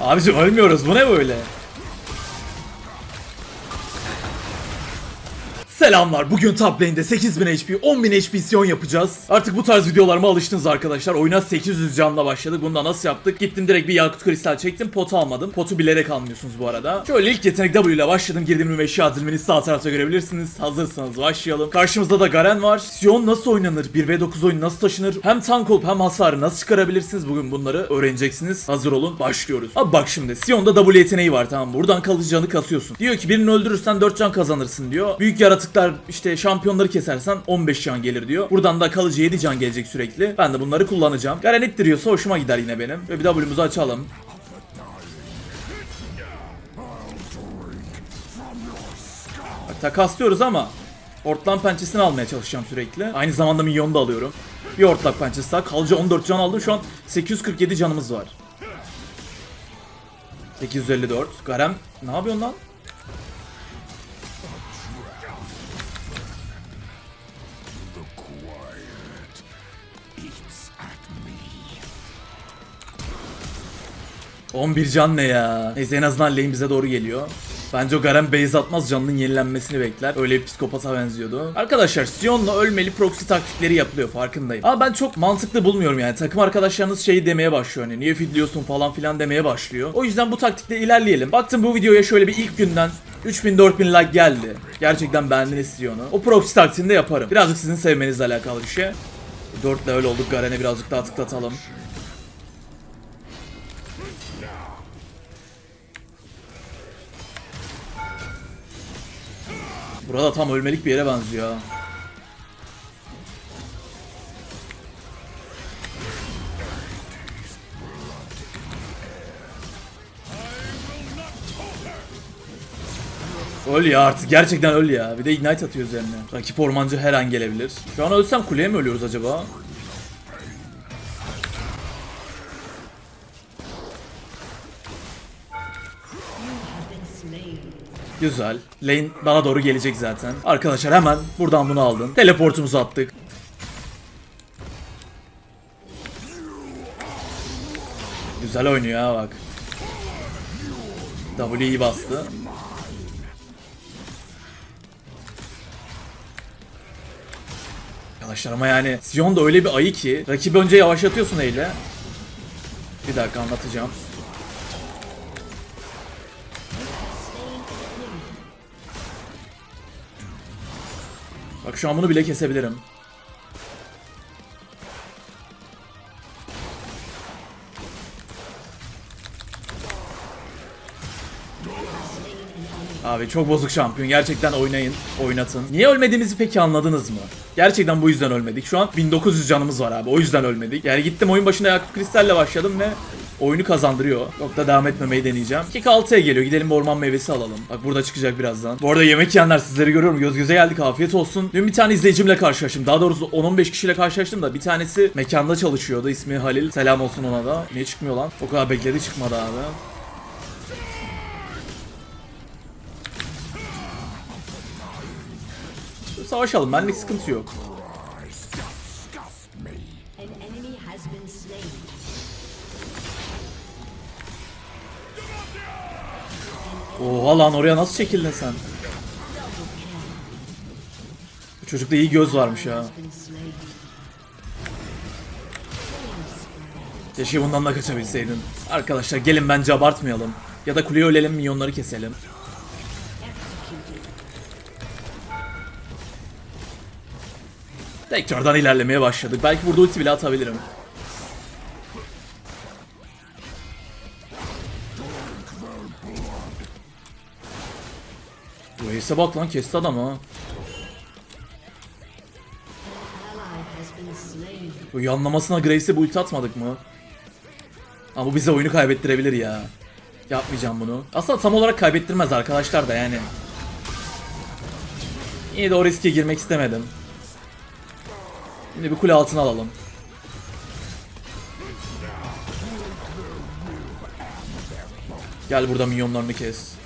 Abicim ölmüyoruz bu ne böyle? Selamlar. Bugün top lane'de 8000 HP, 10000 HP Sion yapacağız. Artık bu tarz videolarıma alıştınız arkadaşlar. Oyuna 800 canla başladık. Bunu da nasıl yaptık? Gittim direkt bir yakut kristal çektim. Potu almadım. Potu bilerek almıyorsunuz bu arada. Şöyle ilk yetenek W ile başladım. Girdim ve eşya adilmeni sağ tarafta görebilirsiniz. Hazırsanız başlayalım. Karşımızda da Garen var. Sion nasıl oynanır? 1v9 oyun nasıl taşınır? Hem tank olup hem hasarı nasıl çıkarabilirsiniz? Bugün bunları öğreneceksiniz. Hazır olun. Başlıyoruz. Abi bak şimdi. Sion'da W yeteneği var tamam? Buradan kalıcı canı kasıyorsun. Diyor ki birini öldürürsen 4 can kazanırsın diyor. Büyük yaratıklar işte şampiyonları kesersen 15 can gelir diyor. Buradan da kalıcı 7 can gelecek sürekli. Ben de bunları kullanacağım. Garen ittiriyorsa hoşuma gider yine benim. Ve bir W'muzu açalım. Bak takaslıyoruz ama ortlan pençesini almaya çalışacağım sürekli. Aynı zamanda minyonu da alıyorum. Bir ortlak pençesi daha. Kalıcı 14 can aldım. Şu an 847 canımız var. 854. Garen ne yapıyorsun lan? 11 can ne ya? Neyse en azından lane bize doğru geliyor. Bence o Garen base atmaz canının yenilenmesini bekler. Öyle bir psikopata benziyordu. Arkadaşlar Sion'la ölmeli proxy taktikleri yapılıyor farkındayım. Ama ben çok mantıklı bulmuyorum yani. Takım arkadaşlarınız şeyi demeye başlıyor hani niye fidliyorsun falan filan demeye başlıyor. O yüzden bu taktikle ilerleyelim. Baktım bu videoya şöyle bir ilk günden 3000-4000 like geldi. Gerçekten beğendiniz Sion'u. O proxy taktiğini de yaparım. Birazcık sizin sevmenizle alakalı bir şey. 4 level olduk Garen'e birazcık daha tıklatalım. Burada tam ölmelik bir yere benziyor ha. Öl ya artık gerçekten öl ya. Bir de ignite atıyor üzerine. Rakip ormancı her an gelebilir. Şu an ölsem kuleye mi ölüyoruz acaba? Güzel. Lane bana doğru gelecek zaten. Arkadaşlar hemen buradan bunu aldın. Teleportumuzu attık. Güzel oynuyor ha bak. W iyi bastı. Arkadaşlar ama yani Sion da öyle bir ayı ki rakibi önce yavaşlatıyorsun eyle. Bir dakika anlatacağım. Bak şu an bunu bile kesebilirim. Abi çok bozuk şampiyon. Gerçekten oynayın, oynatın. Niye ölmediğimizi peki anladınız mı? Gerçekten bu yüzden ölmedik. Şu an 1900 canımız var abi. O yüzden ölmedik. Yani gittim oyun başında Yakut Kristal'le başladım ve oyunu kazandırıyor. Çok da devam etmemeyi deneyeceğim. Kick 6'ya geliyor. Gidelim bir orman meyvesi alalım. Bak burada çıkacak birazdan. Bu arada yemek yiyenler sizleri görüyorum. Göz göze geldik. Afiyet olsun. Dün bir tane izleyicimle karşılaştım. Daha doğrusu 10-15 kişiyle karşılaştım da bir tanesi mekanda çalışıyordu. İsmi Halil. Selam olsun ona da. Niye çıkmıyor lan? O kadar bekledi çıkmadı abi. Savaşalım. Benlik sıkıntı yok. Oha lan oraya nasıl çekildin sen? Bu çocukta iyi göz varmış slain. Keşke bundan da kaçabilseydin. Arkadaşlar gelin bence abartmayalım. Ya da kuleye ölelim minyonları keselim. Tekrardan ilerlemeye başladık. Belki burada ulti bile atabilirim. Ace'e bak lan kesti adamı ha. Bu yanlamasına Grace'e bu ulti atmadık mı? Ama bu bize oyunu kaybettirebilir ya. Yapmayacağım bunu. Aslında tam olarak kaybettirmez arkadaşlar da yani. Yine de o riske girmek istemedim. Şimdi bir kule altına alalım. Gel burada minyonlarını kes.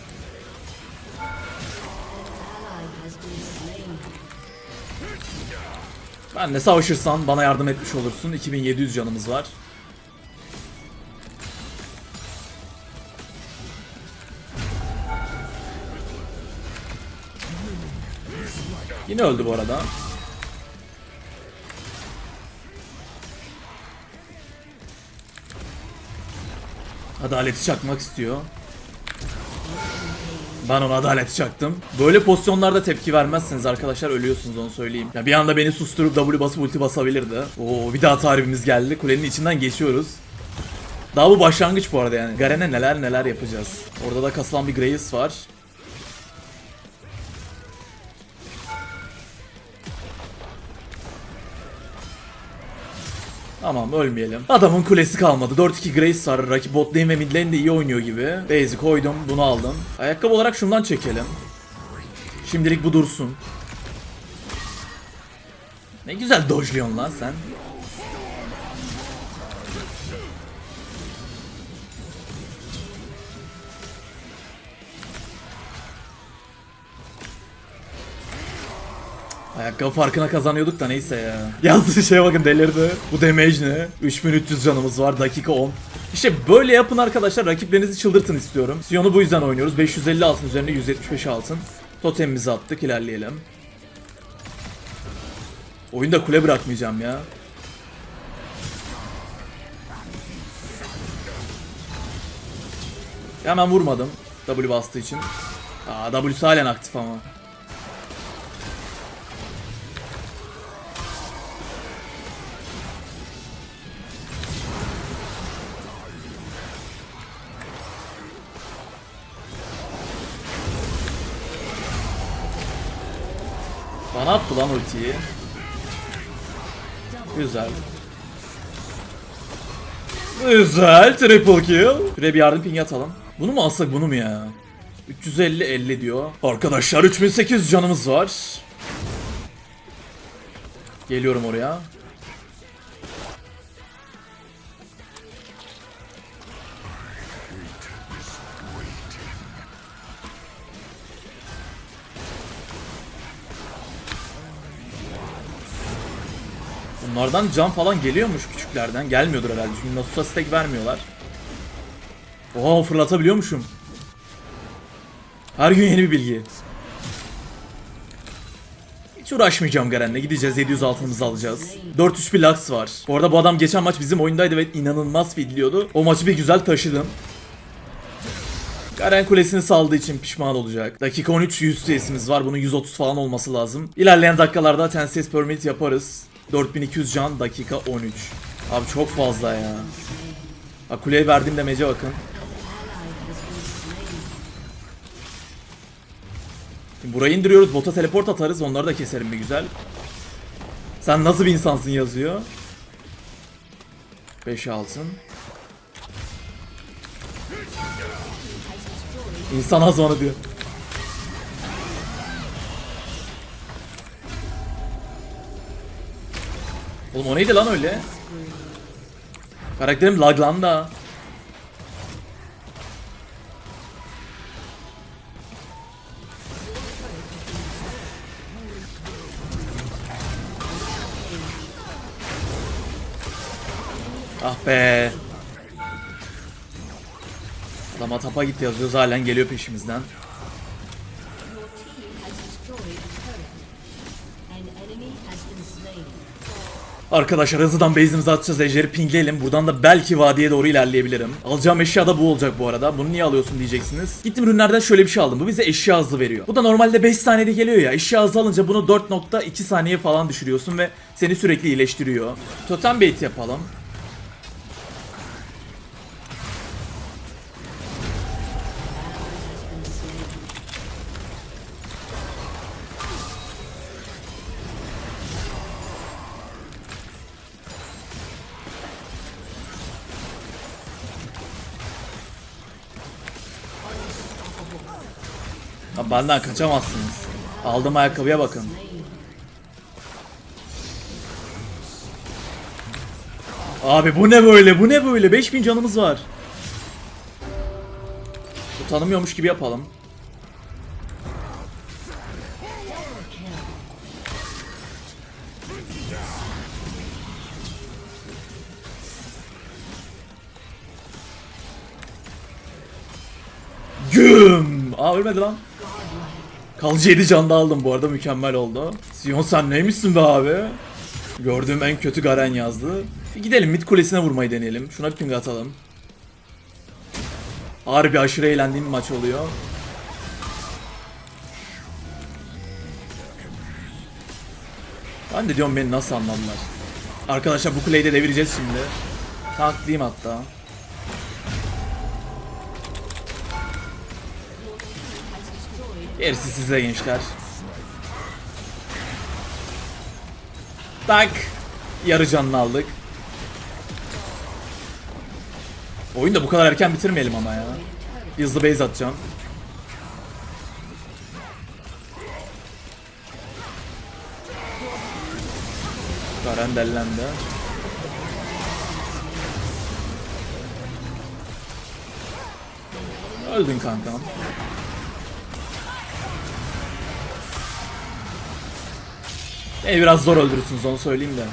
Benle savaşırsan bana yardım etmiş olursun. 2700 canımız var. Yine öldü bu arada. Adaleti çakmak istiyor. Ben ona adaleti çaktım. Böyle pozisyonlarda tepki vermezseniz arkadaşlar ölüyorsunuz onu söyleyeyim. Ya bir anda beni susturup W basıp ulti basabilirdi. Oo bir daha tarifimiz geldi. Kulenin içinden geçiyoruz. Daha bu başlangıç bu arada yani. Garen'e neler neler yapacağız. Orada da kasılan bir Graves var. Tamam ölmeyelim. Adamın kulesi kalmadı. 4-2 Grace var. Rakip bot lane ve mid lane de iyi oynuyor gibi. Base'i koydum. Bunu aldım. Ayakkabı olarak şundan çekelim. Şimdilik bu dursun. Ne güzel dojluyorsun lan sen. Ayakkabı farkına kazanıyorduk da neyse ya. Yazdığı şeye bakın delirdi. Bu damage ne? 3300 canımız var dakika 10. İşte böyle yapın arkadaşlar rakiplerinizi çıldırtın istiyorum. Sion'u bu yüzden oynuyoruz. 550 altın üzerine 175 altın. Totemimizi attık ilerleyelim. Oyunda kule bırakmayacağım ya. Hemen vurmadım. W bastığı için. Aa W'su halen aktif ama. Bana attı lan ultiyi. Güzel. Güzel. Triple kill. Şuraya bir yardım ping atalım. Bunu mu alsak bunu mu ya? 350 50 diyor. Arkadaşlar 3800 canımız var. Geliyorum oraya. Bunlardan can falan geliyormuş küçüklerden. Gelmiyordur herhalde çünkü Nasus'a stack vermiyorlar. Oha fırlatabiliyormuşum. Her gün yeni bir bilgi. Hiç uğraşmayacağım Garen'le. Gideceğiz 700 altınımızı alacağız. 4-3 bir Lux var. Bu arada bu adam geçen maç bizim oyundaydı ve inanılmaz feedliyordu. O maçı bir güzel taşıdım. Garen kulesini saldığı için pişman olacak. Dakika 13 100 TS'imiz var. Bunun 130 falan olması lazım. İlerleyen dakikalarda 10 CS per minute yaparız. 4200 can dakika 13. Abi çok fazla ya. Ha, kuleye verdiğim demece bakın. Şimdi burayı indiriyoruz. Bota teleport atarız. Onları da keserim bir güzel. Sen nasıl bir insansın yazıyor. 5 altın. İnsan azmanı diyor. Oğlum o neydi lan öyle? Karakterim laglandı ha. Ah be. Adama tapa git yazıyoruz halen geliyor peşimizden. Arkadaşlar hızlıdan base'imizi atacağız. Ejder'i pingleyelim. Buradan da belki vadiye doğru ilerleyebilirim. Alacağım eşya da bu olacak bu arada. Bunu niye alıyorsun diyeceksiniz. Gittim ürünlerden şöyle bir şey aldım. Bu bize eşya hızlı veriyor. Bu da normalde 5 saniyede geliyor ya. Eşya hızlı alınca bunu 4.2 saniye falan düşürüyorsun ve seni sürekli iyileştiriyor. Totem bait yapalım. Benden kaçamazsınız. Aldığım ayakkabıya bakın. Abi bu ne böyle? Bu ne böyle? 5000 canımız var. Bu tanımıyormuş gibi yapalım. Güm! Aa ölmedi lan. Kalıcı 7 can da aldım bu arada mükemmel oldu. Sion sen neymişsin be abi? Gördüğüm en kötü Garen yazdı. Bir gidelim mid kulesine vurmayı deneyelim. Şuna bir ping atalım. Harbi aşırı eğlendiğim maç oluyor. Ben de diyorum beni nasıl anladılar. Arkadaşlar bu kuleyi de devireceğiz şimdi. Tanklayayım hatta. Gerisi size gençler. Tak. Yarı canını aldık. Oyunu da bu kadar erken bitirmeyelim ama ya. Bir hızlı base atacağım. Garen dellendi. Öldün kankam. Beni biraz zor öldürürsünüz onu söyleyeyim de.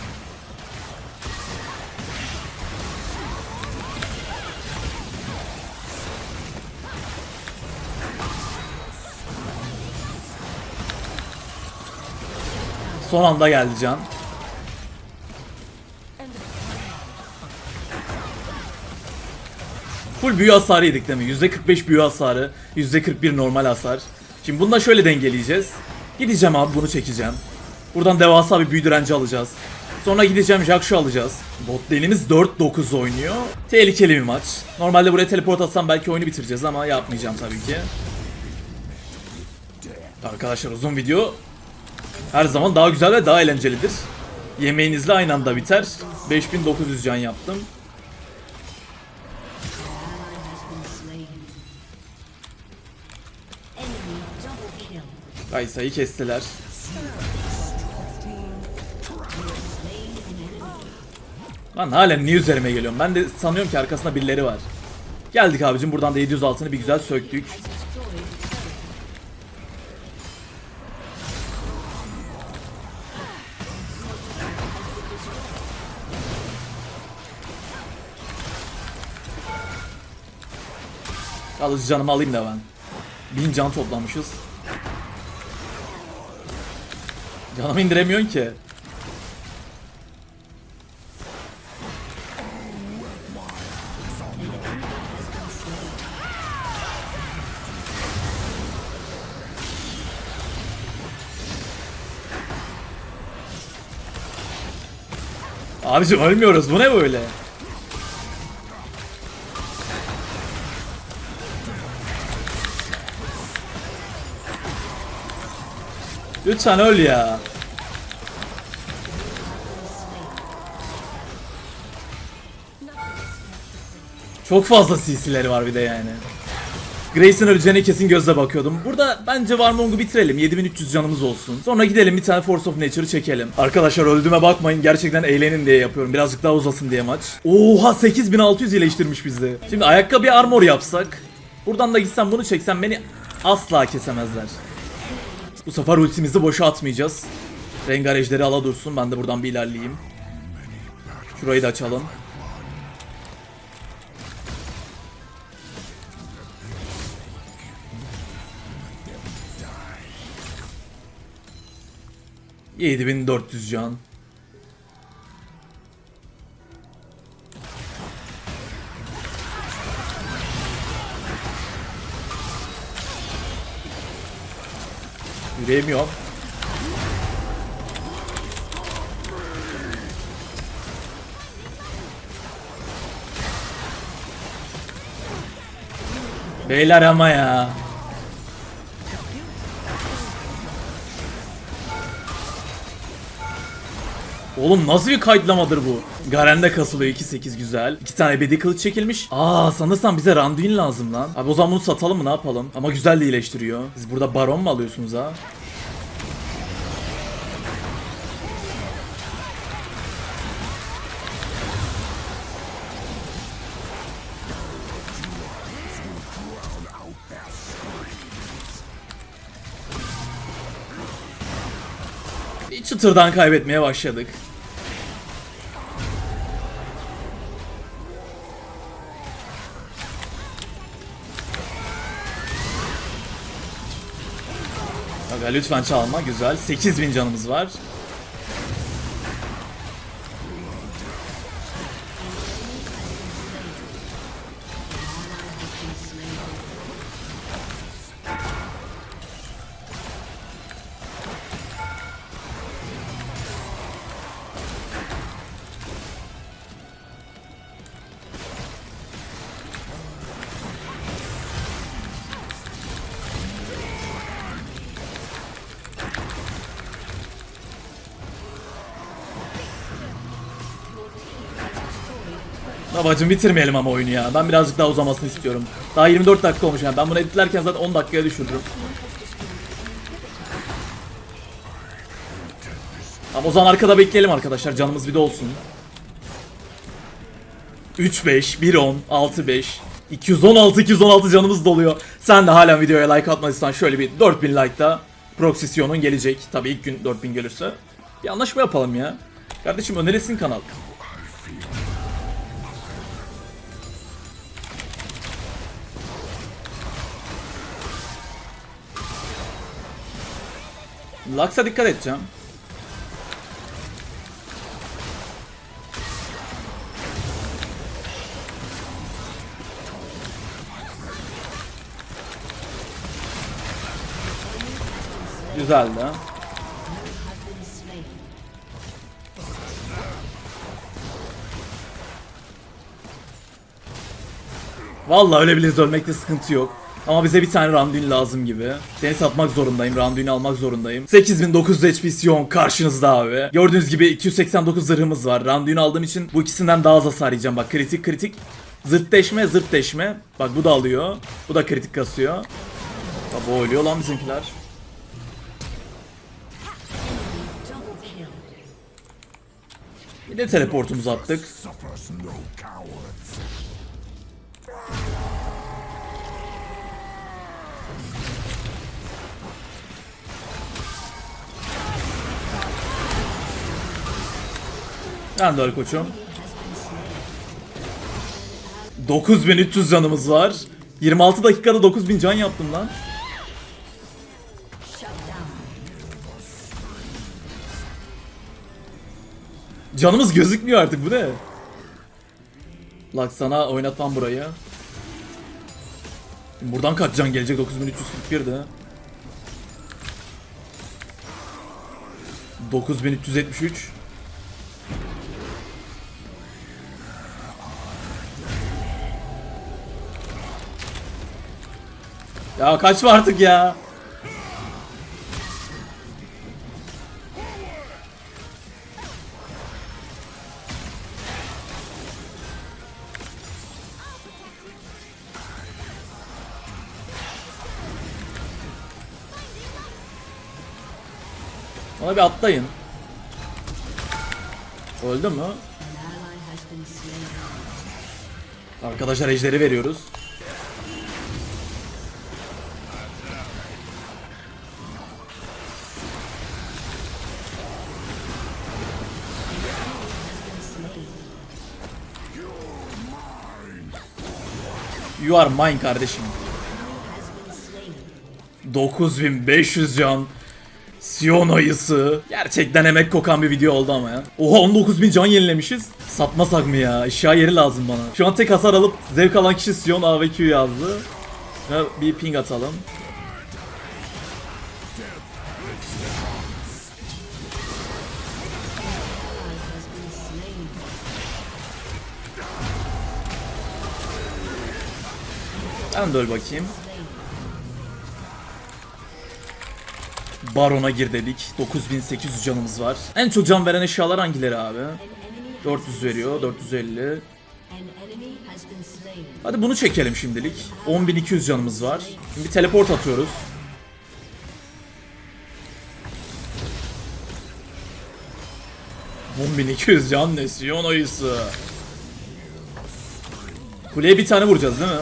Son anda geldi can. Full büyü hasarı yedik değil mi? %45 büyü hasarı, %41 normal hasar. Şimdi bunu da şöyle dengeleyeceğiz. Gideceğim abi bunu çekeceğim. Buradan devasa bir büyü direnci alacağız. Sonra gideceğim Jakshu alacağız. Bot lane'imiz 4-9 oynuyor. Tehlikeli bir maç. Normalde buraya teleport atsam belki oyunu bitireceğiz ama yapmayacağım tabii ki. Arkadaşlar uzun video her zaman daha güzel ve daha eğlencelidir. Yemeğinizle aynı anda biter. 5900 can yaptım. Kaysa'yı kestiler. Lan halen niye üzerime geliyorum? Ben de sanıyorum ki arkasında birileri var. Geldik abicim buradan da 700 altını bir güzel söktük. Alıcı canımı alayım da ben. 1000 can toplamışız. Canımı indiremiyorsun ki. Abicim ölmüyoruz bu ne böyle? Lütfen öl ya. Çok fazla CC'leri var bir de yani. Grace'in öleceğine kesin gözle bakıyordum. Burada bence Warmong'u bitirelim. 7300 canımız olsun. Sonra gidelim bir tane Force of Nature'ı çekelim. Arkadaşlar öldüğüme bakmayın. Gerçekten eğlenin diye yapıyorum. Birazcık daha uzasın diye maç. Oha 8600 iyileştirmiş bizde. Şimdi ayakkabı armor yapsak. Buradan da gitsem bunu çeksem beni asla kesemezler. Bu sefer ultimizi boşa atmayacağız. Rengar ejderi ala dursun. Ben de buradan bir ilerleyeyim. Şurayı da açalım. Yedi bin dört yüz can. Yürüyemiyorum. Beyler ama ya. Oğlum nasıl bir kayıtlamadır bu? Garen'de kasılıyor 2-8 güzel. 2 tane ebedi kılıç çekilmiş. Aa sanırsam bize Randuin lazım lan. Abi o zaman bunu satalım mı ne yapalım? Ama güzel de iyileştiriyor. Siz burada baron mu alıyorsunuz ha? Çıtırdan kaybetmeye başladık. Aga lütfen çalma güzel. 8000 canımız var. Babacım bitirmeyelim ama oyunu ya. Ben birazcık daha uzamasını istiyorum. Daha 24 dakika olmuş yani. Ben bunu editlerken zaten 10 dakikaya düşürdüm. Ama o zaman arkada bekleyelim arkadaşlar. Canımız bir de olsun. 3-5, 1-10, 6-5, 216 216 canımız doluyor. Sen de hala videoya like atmadıysan şöyle bir 4000 like'da Proxision'un gelecek. Tabii ilk gün 4000 gelirse. Bir anlaşma yapalım ya. Kardeşim önerisin kanal. Lux'a dikkat edeceğim. Güzeldi. Vallahi öyle bile ölmekte sıkıntı yok. Ama bize bir tane Randuin lazım gibi. Seni satmak zorundayım. Randuin'i almak zorundayım. 8900 HP Sion karşınızda abi. Gördüğünüz gibi 289 zırhımız var. Randuin'i aldığım için bu ikisinden daha az hasar yiyeceğim. Bak kritik kritik. Zırt deşme zırt deşme. Bak bu da alıyor. Bu da kritik kasıyor. Bak bu ölüyor lan bizimkiler. Bir de teleportumuzu attık. Ben de koçum. 9300 canımız var. 26 dakikada 9000 can yaptım lan. Canımız gözükmüyor artık bu ne? Lak sana oynatmam burayı. Şimdi Buradan kaç can gelecek 9341 de. 9373. Ya kaçma artık ya. Ona bir atlayın. Öldü mü? Arkadaşlar ejderi veriyoruz. You are mine kardeşim. Has been slain. 9500 can. Sion ayısı. Gerçekten emek kokan bir video oldu ama ya. Oha 19000 can yenilemişiz. Satmasak mı ya? Eşya yeri lazım bana. Şu an tek hasar alıp zevk alan kişi Sion AVQ yazdı. Bir ping atalım. Ben de bakayım. Baron'a gir dedik. 9800 canımız var. En çok can veren eşyalar hangileri abi? An enemy has 400 been veriyor, slain. 450. An enemy has been slain. Hadi bunu çekelim şimdilik. 10200 canımız var. Şimdi bir teleport atıyoruz. ...10200 can ne? Sion ayısı. Kuleye bir tane vuracağız değil mi?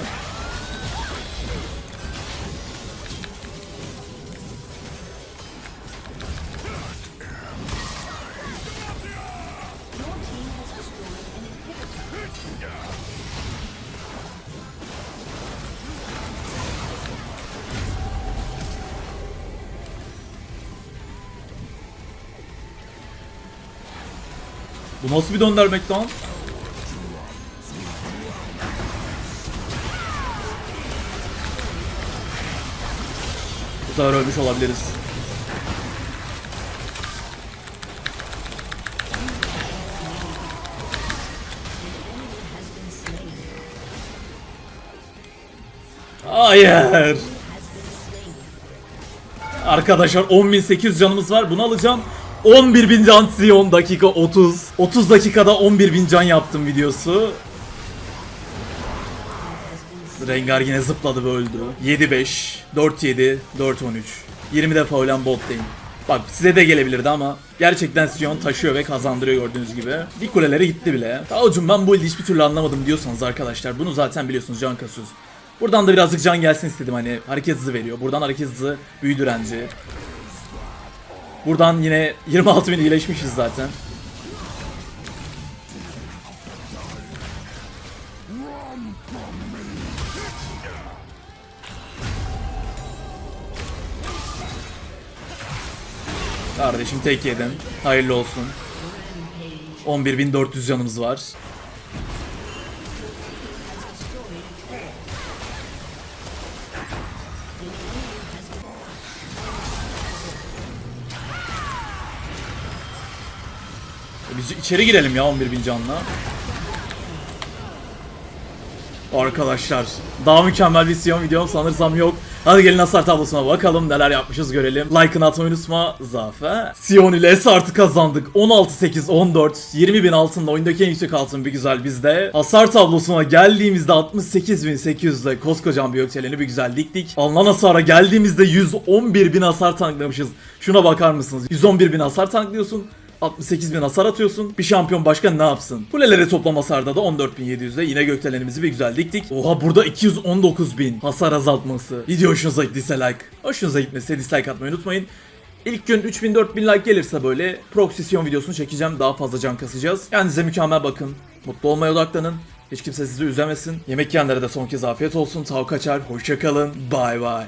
Bu nasıl bir döndürmek lan? Bu sefer ölmüş olabiliriz. Hayır. Arkadaşlar 10.800 canımız var. Bunu alacağım. 11.000 can Sion dakika 30. 30 dakikada 11.000 can yaptım videosu. Rengar yine zıpladı ve öldü. 7-5, 4-7, 4-13. 20 defa ölen bot lane. Bak size de gelebilirdi ama gerçekten Sion taşıyor ve kazandırıyor gördüğünüz gibi. Bir kulelere gitti bile. Tavcum ben bu ilde hiçbir türlü anlamadım diyorsanız arkadaşlar bunu zaten biliyorsunuz can kasıyoruz. Buradan da birazcık can gelsin istedim hani hareket hızı veriyor. Buradan hareket hızı büyü direnci. Buradan yine 26 bin iyileşmişiz zaten. Kardeşim tek yedin. Hayırlı olsun. 11.400 canımız var. Biz içeri girelim ya 11.000 canla. Arkadaşlar daha mükemmel bir Sion videom sanırsam yok. Hadi gelin hasar tablosuna bakalım neler yapmışız görelim. Like'ını atmayı unutma Zafer. Sion ile S artı kazandık. 16-8-14. 20 bin altınla oyundaki en yüksek altın bir güzel bizde. Hasar tablosuna geldiğimizde 68.800 ile koskocaman bir yükseleni bir güzel diktik. Alınan hasara geldiğimizde 111 bin hasar tanklamışız. Şuna bakar mısınız? 111 bin hasar tanklıyorsun. 68 bin hasar atıyorsun. Bir şampiyon başka ne yapsın? Kulelere toplam hasarda da 14.700'de yine gökdelenimizi bir güzel diktik. Oha burada 219 bin hasar azaltması. Video hoşunuza gittiyse like. Hoşunuza gitmese dislike atmayı unutmayın. İlk gün 3000-4000 like gelirse böyle proksisyon videosunu çekeceğim. Daha fazla can kasacağız. Kendinize mükemmel bakın. Mutlu olmaya odaklanın. Hiç kimse sizi üzemesin. Yemek yiyenlere de son kez afiyet olsun. Tav kaçar. Hoşçakalın. Bye bye.